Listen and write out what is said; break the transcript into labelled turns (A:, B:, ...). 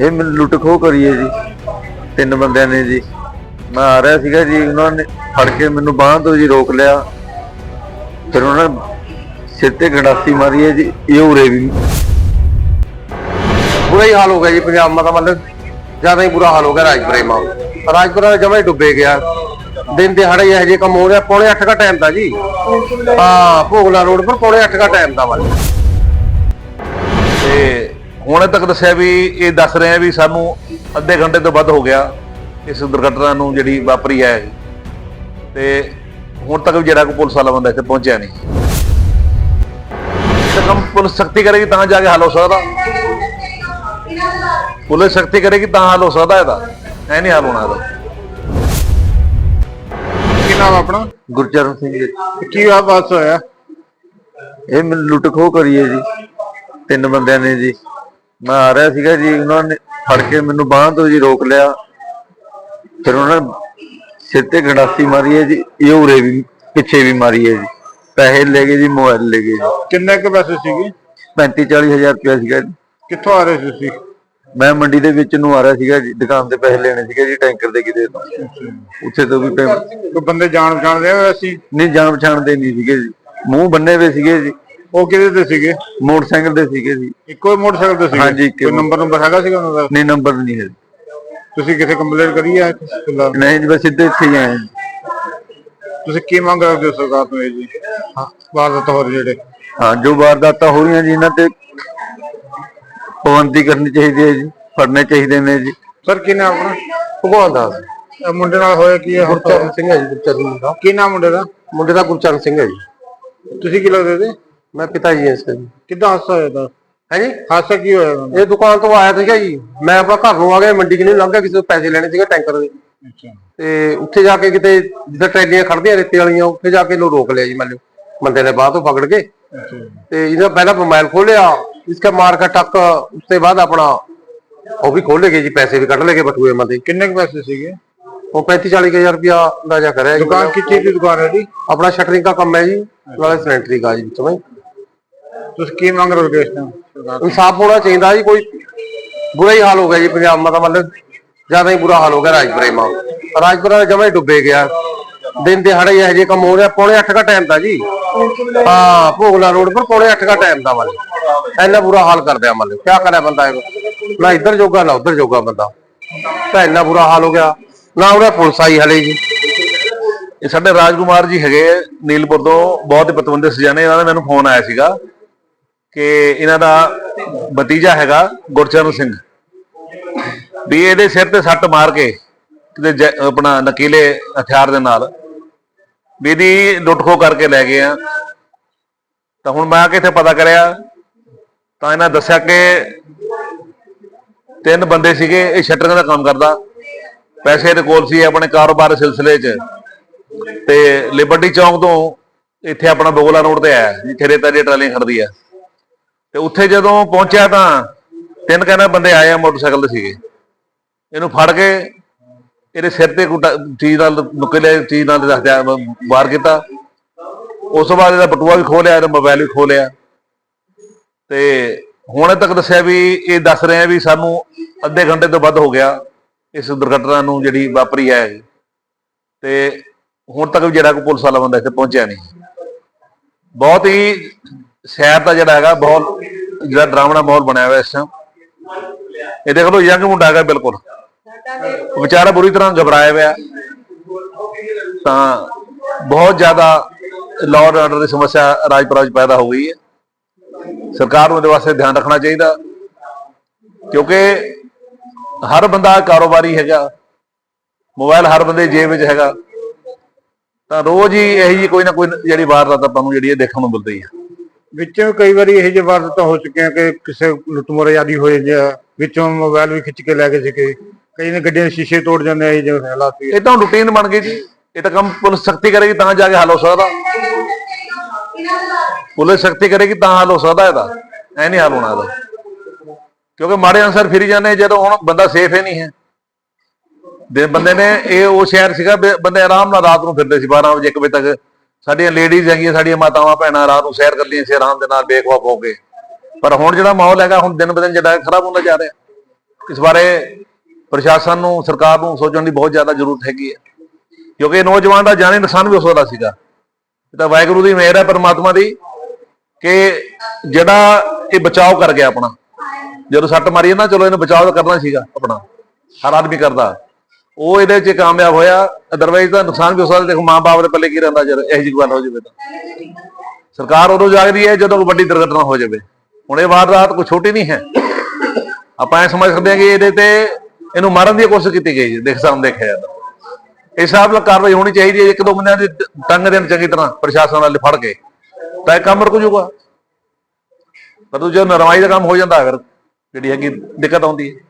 A: ਇਹ ਮੈਨੂੰ ਲੁੱਟ ਖੋਹ ਕਰੀਏ ਜੀ। ਤਿੰਨ ਬੰਦਿਆਂ ਨੇ ਜੀ। ਮੈਂ ਆ ਰਿਹਾ ਸੀਗਾ ਜੀ, ਉਹਨਾਂ ਨੇ ਫੜ ਕੇ ਮੈਨੂੰ ਬਾਹਾਂ ਤੋਂ ਜੀ ਰੋਕ ਲਿਆ। ਫਿਰ ਉਹਨਾਂ ਨੇ ਸਿਰ ਤੇ ਗੰਡਾਸੀ ਮਾਰੀ ਹੈ ਜੀ, ਇਹ ਉਰੇ ਵੀ।
B: ਬੁਰਾ ਹੀ ਹਾਲ ਹੋ ਗਿਆ ਜੀ, ਪੰਜਾਬ ਮਾ ਤਾਂ ਮਤਲਬ ਜ਼ਿਆਦਾ ਹੀ ਬੁਰਾ ਹਾਲ ਹੋ ਗਿਆ ਰਾਜਪੁਰੇ ਮਾ ਰਾਜਪੁਰਾ ਜਮਾ ਹੀ ਡੁੱਬੇ ਗਿਆ ਦਿਨ ਦਿਹਾੜੇ ਇਹੋ ਜਿਹੇ ਕੰਮ ਹੋ ਰਿਹਾ, ਪੌਣੇ 8 ਦਾ ਟਾਈਮ ਦਾ ਜੀ। ਹਾਂ, ਭੋਗਲਾ ਰੋਡ ਪਰ ਪੌਣੇ 8 ਦਾ ਟਾਈਮ ਦਾ ਮਤਲਬ
C: ਤੇ ਹੁਣੇ ਤੱਕ ਦੱਸਿਆ ਵੀ ਇਹ ਦੱਸ ਰਹੇ ਆ ਵੀ ਸਾਨੂੰ ਅੱਧੇ ਘੰਟੇ ਤੋਂ ਵੱਧ ਹੋ ਗਿਆ ਇਸ ਦੁਰਘਟਨਾ ਨੂੰ ਜਿਹੜੀ ਵਾਪਰੀ ਹੈ ਤੇ ਹੁਣ ਤੱਕ ਵੀ ਜਿਹੜਾ ਕੋਈ ਪੁਲਿਸ ਵਾਲਾ ਬੰਦਾ ਇੱਥੇ ਪਹੁੰਚਿਆ ਨਹੀਂ। ਕੰਮ ਪੁਲਿਸ ਸਖਤੀ ਕਰੇਗੀ ਤਾਂ ਜਾ ਕੇ ਹੱਲ ਹੋ ਸਕਦਾ। ਪੁਲਿਸ ਸਖਤੀ ਕਰੇਗੀ ਤਾਂ ਹੱਲ ਹੋ ਸਕਦਾ ਇਹਦਾ। ਐ ਨਹੀਂ ਹੱਲ ਹੋਣਾ ਇਹਦਾ।
D: ਕੀ ਨਾਮ ਆਪਣਾ?
A: ਗੁਰਚਰਨ ਸਿੰਘ ਜੀ।
D: ਕੀ ਆ ਬਸ ਹੋਇਆ?
A: ਇਹ ਮੈਨੂੰ ਲੁੱਟ ਖੋਹ ਕਰੀਏ ਜੀ। ਤਿੰਨ ਬੰਦਿਆਂ ਨੇ ਜੀ। ਮੈਂ ਆ ਰਿਹਾ ਸੀਗਾ ਜੀ ਉਹਨਾਂ ਨੇ ਫੜ ਕੇ ਮੈਨੂੰ ਬਾਹਾਂ ਤੋਂ ਜੀ ਰੋਕ ਲਿਆ। ਫਿਰ ਉਹਨਾਂ ਨੇ ਸਿਰ ਤੇ ਗੰਡਾਸੀ ਮਾਰੀ ਹੈ ਜੀ ਇਹ ਉਰੇ ਵੀ ਪਿੱਛੇ ਵੀ ਮਾਰੀ ਹੈ ਜੀ। ਪੈਸੇ ਲੈ ਗਏ ਜੀ ਮੋਬਾਈਲ ਲੈ ਗਏ ਜੀ।
D: ਕਿੰਨੇ ਕੁ ਪੈਸੇ ਸੀਗੇ?
A: 35 40 ਹਜ਼ਾਰ ਰੁਪਇਆ ਸੀਗਾ ਜੀ।
D: ਕਿੱਥੋਂ ਆ ਰਹੇ ਸੀ ਤੁਸੀਂ?
A: ਮੈਂ ਮੰਡੀ ਦੇ ਵਿੱਚ ਨੂੰ ਆ ਰਿਹਾ ਸੀਗਾ ਜੀ ਦੁਕਾਨ ਤੇ ਪੈਸੇ ਲੈਣੇ ਸੀਗੇ ਜੀ ਟੈਂਕਰ ਦੇ ਕਿਤੇ ਤੋਂ। ਉੱਥੇ ਤੋਂ ਵੀ ਪੈ-
D: ਕੋਈ ਬੰਦੇ ਜਾਣ ਪਛਾਣਦੇ ਹੋਏ ਸੀ?
A: ਨਹੀਂ ਜਾਣ ਪਛਾਣ ਦੇ ਨਹੀਂ ਸੀਗੇ ਜੀ। ਮੂੰਹ ਬੰਨੇ ਹੋਏ ਸੀਗੇ ਜੀ।
D: ਉਹ ਕਿਹਦੇ ਤੇ ਸੀਗੇ?
A: ਮੋਟਰਸਾਈਕਲ ਦੇ ਸੀਗੇ ਜੀ।
D: ਇੱਕੋ ਹੀ ਮੋਟਰਸਾਈਕਲ ਤੇ ਸੀਗੇ?
A: ਹਾਂਜੀ, ਇੱਕੇ
D: ਕੋਈ ਨੰਬਰ ਨੰਬਰ ਹੈਗਾ ਸੀਗਾ ਉਹਨਾਂ ਦਾ?
A: ਨਹੀਂ ਨੰਬਰ ਨਹੀਂ ਹੈ।
D: ਤੁਸੀਂ ਕਿਸੇ ਕੰਪਲੇਂਟ ਕਰੀ ਹੈ
A: ਨਹੀਂ ਜੀ ਬਸ ਸਿੱਧੇ ਇੱਥੇ ਹੀ ਆਏ ਜੀ।
D: ਤੁਸੀਂ ਕੀ ਮੰਗ ਕਰਦੇ ਹੋ ਸਰਕਾਰ ਤੋਂ ਇਹ ਜੀ? ਹਾਂ ਵਾਰਦਾਤ ਹੋ ਰਹੀ ਜਿਹੜੇ।
A: ਹਾਂ ਜੋ ਵਾਰਦਾਤਾਂ ਹੋ ਰਹੀਆਂ ਜੀ ਇਹਨਾਂ ਤੇ ਪਾਬੰਦੀ ਕਰਨੀ ਚਾਹੀਦੀ ਹੈ ਜੀ ਫੜਨੇ ਚਾਹੀਦੇ ਨੇ ਜੀ।
D: ਸਰ ਕੀ ਨਾਮ ਆਪਣਾ?
B: ਭਗਵਾਨ ਦਾਸ।
D: ਇਹ ਮੁੰਡੇ ਨਾਲ ਹੋਇਆ ਕੀ ਹੈ? ਹੁਣ
B: ਗੁਰਚਰਨ ਸਿੰਘ ਹੈ ਜੀ ਗੁਰਚਰਨ ਮੁੰਡਾ।
D: ਕੀ ਨਾਮ ਮੁੰਡੇ ਦਾ?
B: ਮੁੰਡੇ ਦਾ ਗੁਰਚਰਨ ਸਿੰਘ ਹੈ ਜੀ।
D: ਤੁਸੀਂ ਕੀ ਲੱਗਦੇ ਤੇ
B: ਮੈਂ ਪਿਤਾ ਜੀ ਹਾਂ ਇਸ
D: ਕਿੱਦਾਂ ਹਾਦਸਾ ਹੋਇਆ ਤਾਂ
B: ਹੈ ਜੀ?
D: ਹਾਦਸਾ ਕੀ ਹੋਇਆ ਉਹਨਾਂ ਦਾ?
B: ਇਹ ਦੁਕਾਨ ਤੋਂ ਆਇਆ ਸੀਗਾ ਜੀ। ਮੈਂ ਆਪਣਾ ਘਰ ਨੂੰ ਆ ਗਿਆ ਮੰਡੀ ਕਿ ਨਹੀਂ ਲੰਘ ਗਿਆ ਕਿਸੇ ਤੋਂ ਪੈਸੇ ਲੈਣੇ ਸੀਗੇ ਟੈਂਕਰ ਦੇ।
D: ਅੱਛਾ।
B: ਤੇ ਉੱਥੇ ਜਾ ਕੇ ਕਿਤੇ ਜਿੱਥੇ ਟਰੈਲੀਆਂ ਖੜਦੀਆਂ ਰੇਤੇ ਵਾਲੀਆਂ ਉੱਥੇ ਜਾ ਕੇ ਇਹਨੂੰ ਰੋਕ ਲਿਆ ਜੀ ਮੰਨ। ਲਓ ਬੰਦੇ ਨੇ ਬਾਹ ਤੋਂ ਪਕੜ ਕੇ।
D: ਅੱਛਾ।
B: ਤੇ ਇਹਨੇ ਪਹਿਲਾਂ ਮੋਬਾਈਲ ਖੋਲਿਆ ਇਸਕੇ ਮਾਰ का ਟੱਕ ਉਸਕੇ ਬਾਅਦ ਆਪਣਾ ਉਹ ਵੀ ਖੋਲ ਲੇਗੇ ਜੀ ਪੈਸੇ ਵੀ ਕੱਢ ਲੇਗੇ ਬਟੂਏ ਮਾ ਦੇ
D: ਕਿੰਨੇ ਕੁ ਪੈਸੇ ਸੀਗੇ?
B: ਉਹ 35 40 ਹਜ਼ਾਰ ਰੁਪਇਆ ਅੰਦਾਜ਼ਾ ਕਰਿਆ ਜੀ।
D: ਦੁਕਾਨ ਕੀ ਚੀਜ਼ ਦੀ ਦੁਕਾਨ ਹੈ ਜੀ
B: ਆਪਣਾ ਸ਼ਟਰਿੰਗ ਦਾ ਕੰਮ ਹੈ ਜੀ ਨਾਲੇ ਸੈਨੇਟਰੀ ਦਾ ਜੀ ਵਿੱਚੋਂ ਹੀ।
D: ਤੁਸੀਂ ਕੀ ਮੰਗ ਰਹੇ ਹੋ ਸਰਕਾਰ ਤੋਂ?
B: ਇਨਸਾਫ ਹੋਣਾ ਚਾਹੀਦਾ ਜੀ ਕੋਈ ਬੁਰਾ ਹੀ ਹਾਲ ਹੋ ਗਿਆ ਜੀ ਪੰਜਾਬ ਮਤਲਬ ਜ਼ਿਆਦਾ ਹੀ ਬੁਰਾ ਹਾਲ ਹੋ ਗਿਆ ਰਾਜਪੁਰੇ ਮਾ ਰਾਜਪੁਰਾ ਜਮਾ ਹੀ ਡੁੱਬੇ ਗਿਆ। ਦਿਨ ਦਿਹਾੜੇ ਇਹੋ ਜਿਹੇ ਕੰਮ ਹੋ ਰਿਹਾ ਪੌਣੇ 8 ਦਾ ਟਾਈਮ ਦਾ ਜੀ। ਹਾਂ ਭੋਗਲਾ ਰੋਡ ਪਰ ਪੌਣੇ 8 ਦਾ ਟਾਈਮ ਦਾ ਮਤਲਬ ਇੰਨਾ ਬੁਰਾ ਹਾਲ ਕਰ ਦਿਆ ਮਤਲਬ ਕੀ ਕਰਿਆ ਬੰਦਾ ਇਹ ਨਾ ਇੱਧਰ ਜੋਗਾ ਨਾ ਉੱਧਰ ਜੋਗਾ ਬੰਦਾ। ਤਾਂ ਇੰਨਾ ਬੁਰਾ ਹਾਲ ਹੋ ਗਿਆ। ਨਾ ਉਹਦਾ ਪੁਲਿਸ ਆਈ ਹਲੇ ਜੀ।
C: ਇਹ ਸਾਡੇ ਰਾਜਕੁਮਾਰ ਜੀ ਹੈਗੇ ਨੀਲਪੁਰ ਤੋਂ। ਬਹੁਤ ਹੀ ਪਤਵੰਦੇ ਸਜਾਣੇ ਇਹਨਾਂ ਦਾ ਮੈਨੂੰ ਫੋਨ ਆਇਆ ਸੀਗਾ। ਕਿ ਇਹਨਾਂ ਦਾ ਭਤੀਜਾ ਹੈਗਾ ਗੁਰਚਰਨ ਸਿੰਘ। ਵੀ ਇਹਦੇ ਸਿਰ ਤੇ ਸੱਟ ਮਾਰ ਕੇ ਕਿਤੇ ਆਪਣਾ ਨਕੀਲੇ ਹਥਿਆਰ ਦੇ ਨਾਲ ਵੀ ਇਹਦੀ ਲੁੱਟ ਖੋਹ ਕਰਕੇ ਲੈ ਗਏ ਆ। ਤਾਂ ਹੁਣ ਮੈਂ ਆ ਕੇ ਇੱਥੇ ਪਤਾ ਕਰਿਆ? ਤਾਂ ਇਹਨਾਂ ਦੱਸਿਆ ਕਿ ਤਿੰਨ ਬੰਦੇ ਸੀਗੇ, ਇਹ ਸ਼ਟਰਿੰਗ ਦਾ ਕੰਮ ਕਰਦਾ। ਪੈਸੇ ਇਹਦੇ ਕੋਲ ਸੀ ਆਪਣੇ ਕਾਰੋਬਾਰ ਸਿਲਸਿਲੇ 'ਚ। ਤੇ ਲਿਬਰਟੀ ਚੌਂਕ ਤੋਂ ਇੱਥੇ ਆਪਣਾ ਬੋਗਲਾ ਰੋਡ ਤੇ ਆਇਆ, ਜਿੱਥੇ ਰੇਤਾ ਦੀ ਟਰਾਲੀ ਖੜਦੀ ਆ। ਤੇ ਉੱਥੇ ਜਦੋਂ ਪਹੁੰਚਿਆ ਤਾਂ ਤਿੰਨ ਕਹਿੰਦਾ ਬੰਦੇ ਆਏ ਆ, ਮੋਟਰਸਾਈਕਲ ਤੇ ਸੀਗੇ। ਇਹਨੂੰ ਫੜ ਕੇ ਇਹਦੇ ਸਿਰ ਤੇ ਕੋਈ ਚੀਜ਼ ਨਾਲ ਨੁਕਲੇ ਚੀਜ਼ ਨਾਲ ਦੱਸਦਾ ਵਾਰ ਕੀਤਾ। ਉਸ ਤੋਂ ਬਾਅਦ ਇਹਦਾ ਬਟੂਆ ਵੀ ਖੋਲਿਆ ਇਹਦਾ ਮੋਬਾਈਲ ਵੀ ਖੋਲਿਆ ਤੇ ਹੁਣੇ ਤੱਕ ਦੱਸਿਆ ਵੀ ਇਹ ਦੱਸ ਰਹੇ ਆ ਵੀ ਸਾਨੂੰ ਅੱਧੇ ਘੰਟੇ ਤੋਂ ਵੱਧ ਹੋ ਗਿਆ ਇਸ ਦੁਰਘਟਨਾ ਨੂੰ ਜਿਹੜੀ ਵਾਪਰੀ ਹੈ ਤੇ ਹੁਣ ਤੱਕ ਵੀ ਜਿਹੜਾ ਕੋਈ ਪੁਲਿਸ ਵਾਲਾ ਬੰਦਾ ਇੱਥੇ ਪਹੁੰਚਿਆ ਨਹੀਂ। ਬਹੁਤ ਹੀ ਸ਼ਹਿਰ ਦਾ ਜਿਹੜਾ ਹੈਗਾ, ਬਹੁਤ ਜਿਹੜਾ ਡਰਾਵਣਾ ਮਾਹੌਲ ਬਣਿਆ ਹੋਇਆ ਇਸ ਟਾਈਮ ਇਹ ਦੇਖ ਲਓ ਯੰਗ ਮੁੰਡਾ ਹੈਗਾ ਬਿਲਕੁਲ। ਵਿਚਾਰਾ ਬੁਰੀ ਤਰ੍ਹਾਂ ਘਬਰਾਇਆ ਹੋਇਆ। ਤਾਂ ਬਹੁਤ ਜ਼ਿਆਦਾ ਲਾਅ ਆਰਡਰ ਦੀ ਸਮੱਸਿਆ ਰਾਜਪੁਰਾ ਪੈਦਾ ਹੋ ਗਈ ਹੈ। ਸਰਕਾਰ ਨੂੰ ਇਹਦੇ ਵਾਸਤੇ ਧਿਆਨ ਰੱਖਣਾ ਚਾਹੀਦਾ। ਕਿਉਂਕਿ ਹਰ ਬੰਦਾ ਕਾਰੋਬਾਰੀ ਹੈਗਾ। ਮੋਬਾਈਲ ਹਰ ਬੰਦੇ ਜੇਬ ਵਿੱਚ ਹੈਗਾ। ਤਾਂ ਰੋਜ਼ ਹੀ ਇਹੀ ਜਿਹੀ ਕੋਈ ਨਾ ਕੋਈ ਜਿਹੜੀ ਵਾਰਦਾਤ ਆਪਾਂ ਨੂੰ ਜਿਹੜੀ ਇਹ ਦੇਖਣ ਨੂੰ ਮਿਲਦੀ ਹੈ।
D: ਵਿੱਚੋਂ ਕਈ ਵਾਰੀ ਇਹੋ ਜਿਹੇ ਵਾਰਦਾਤਾਂ ਹੋ ਚੁੱਕੀਆਂ ਕਿ ਕਿਸੇ ਲੁੱਟਮੋਰੇ ਆਦੀ ਹੋਏ ਜਾਂ ਵਿੱਚੋਂ ਮੋਬਾਈਲ ਵੀ ਖਿੱਚ ਕੇ ਲੈ ਗਏ ਸੀਗੇ। ਕਈ ਨੇ ਗੱਡੀਆਂ ਦੇ ਸ਼ੀਸ਼ੇ ਤੋੜ ਜਾਂਦੇ ਆ, ਇਹ ਜਿਹੇ ਹਾਲਾਤ ਸੀ
C: ਇਹ ਤਾਂ ਰੂਟੀਨ ਬਣ ਗਈ ਜੀ। ਇਹ ਤਾਂ ਕੰਮ ਪੁਲਿਸ ਸਖਤੀ ਕਰੇਗੀ ਤਾਂ ਜਾ ਕੇ ਹੱਲ ਹੋ ਸਕਦਾ। ਪੁਲਿਸ ਸਖਤੀ ਕਰੇਗੀ ਤਾਂ ਹੱਲ ਹੋ ਸਕਦਾ ਇਹਦਾ। ਐ ਨਹੀਂ ਹੱਲ ਹੋਣਾ ਇਹਦਾ। ਕਿਉਂਕਿ ਮਾੜੇ ਅਨਸਰ ਫਿਰੀ ਜਾਂਦੇ ਜਦੋਂ ਹੁਣ ਬੰਦਾ ਸੇਫ ਹੀ ਨਹੀਂ ਹੈ। ਦੇ ਬੰਦੇ ਨੇ, ਇਹ ਉਹ ਸ਼ਹਿਰ ਸੀਗਾ ਬੰਦੇ ਆਰਾਮ ਨਾਲ ਰਾਤ ਨੂੰ ਫਿਰਦੇ ਸੀ 12 ਵਜੇ 1 ਵਜੇ ਤੱਕ ਸਾਡੀਆਂ ਲੇਡੀਜ਼ ਹੈਗੀਆਂ, ਸਾਡੀਆਂ ਮਾਤਾਵਾਂ ਭੈਣਾਂ ਰਾਤ ਨੂੰ ਸੈਰ ਕਰਦੀਆਂ ਸੀ, ਆਰਾਮ ਦੇ ਨਾਲ ਬੇਖੌਫ ਹੋ ਕੇ ਪਰ ਹੁਣ ਜਿਹੜਾ ਮਾਹੌਲ ਹੈਗਾ, ਹੁਣ ਦਿਨ ਬ ਦਿਨ ਜਿਹੜਾ ਖਰਾਬ ਹੁੰਦਾ ਜਾ ਰਿਹਾ। ਇਸ ਬਾਰੇ ਪ੍ਰਸ਼ਾਸਨ ਨੂੰ, ਸਰਕਾਰ ਨੂੰ ਸੋਚਣ ਦੀ ਬਹੁਤ ਜ਼ਿਆਦਾ ਜ਼ਰੂਰਤ ਹੈਗੀ ਹੈ। ਕਿਉਂਕਿ ਨੌਜਵਾਨ ਦਾ ਜਾਣੇ ਨੁਕਸਾਨ ਵੀ ਹੋ ਸਕਦਾ ਸੀਗਾ। ਇਹ ਤਾਂ ਵਾਹਿਗੁਰੂ ਦੀ ਮਿਹਰ ਹੈ, ਪਰਮਾਤਮਾ ਦੀ, ਕਿ ਜਿਹੜਾ ਇਹ ਬਚਾਓ ਕਰ ਗਿਆ ਆਪਣਾ। ਜਦੋਂ ਸੱਟ ਮਾਰੀ ਨਾ, ਚਲੋ ਇਹਨੂੰ ਬਚਾਓ ਤਾਂ ਕਰਨਾ ਸੀਗਾ ਆਪਣਾ। ਹਰ ਆਦਮੀ ਕਰਦਾ। ਉਹ ਇਹਦੇ 'ਚ ਕਾਮਯਾਬ ਹੋਇਆ ਅਦਰਵਾਈਜ਼ ਤਾਂ ਨੁਕਸਾਨ ਵੀ ਹੋ ਸਕਦਾ ਦੇਖੋ, ਮਾਂ-ਬਾਪ ਦੇ ਪੱਲੇ ਕੀ ਰਹਿੰਦਾ ਜਦ ਇਹੋ ਜਿਹੀ ਗੱਲ ਹੋ ਜਾਵੇ ਤਾਂ। ਸਰਕਾਰ ਉਦੋਂ ਜਾਗਦੀ ਹੈ ਜਦੋਂ ਵੱਡੀ ਦੁਰਘਟਨਾ ਹੋ ਜਾਵੇ। ਹੁਣ ਇਹ ਵਾਰਦਾਤ ਕੋਈ ਛੋਟੀ ਨਹੀਂ ਹੈ। ਆਪਾਂ ਇਹ ਸਮਝ ਸਕਦੇ ਹਾਂ ਕਿ ਇਹਦੇ ਤੇ ਇਹਨੂੰ ਮਾਰਨ ਦੀ ਕੋਸ਼ਿਸ਼ ਕੀਤੀ ਗਈ ਹੈ, ਦੇਖ ਸਾਹਮਣੇ ਦੇਖਿਆ ਜਾਂਦਾ। ਇਸ ਹਿਸਾਬ ਨਾਲ ਕਾਰਵਾਈ ਹੋਣੀ ਚਾਹੀਦੀ ਹੈ ਇੱਕ ਦੋ ਬੰਦਿਆਂ ਦੇ ਟੰਗ ਦੇਣ ਚੰਗੀ ਤਰ੍ਹਾਂ ਪ੍ਰਸ਼ਾਸਨ ਵਾਲੇ ਫੜ ਕੇ, ਤਾਂ ਇਹ ਕੰਮ ਰੁਕ ਜੂਗਾ ਪਰ ਜਦੋਂ ਨਰਮਾਈ ਦਾ ਕੰਮ ਹੋ ਜਾਂਦਾ ਫਿਰ ਜਿਹੜੀ ਹੈਗੀ ਦਿੱਕਤ ਆਉਂਦੀ ਹੈ।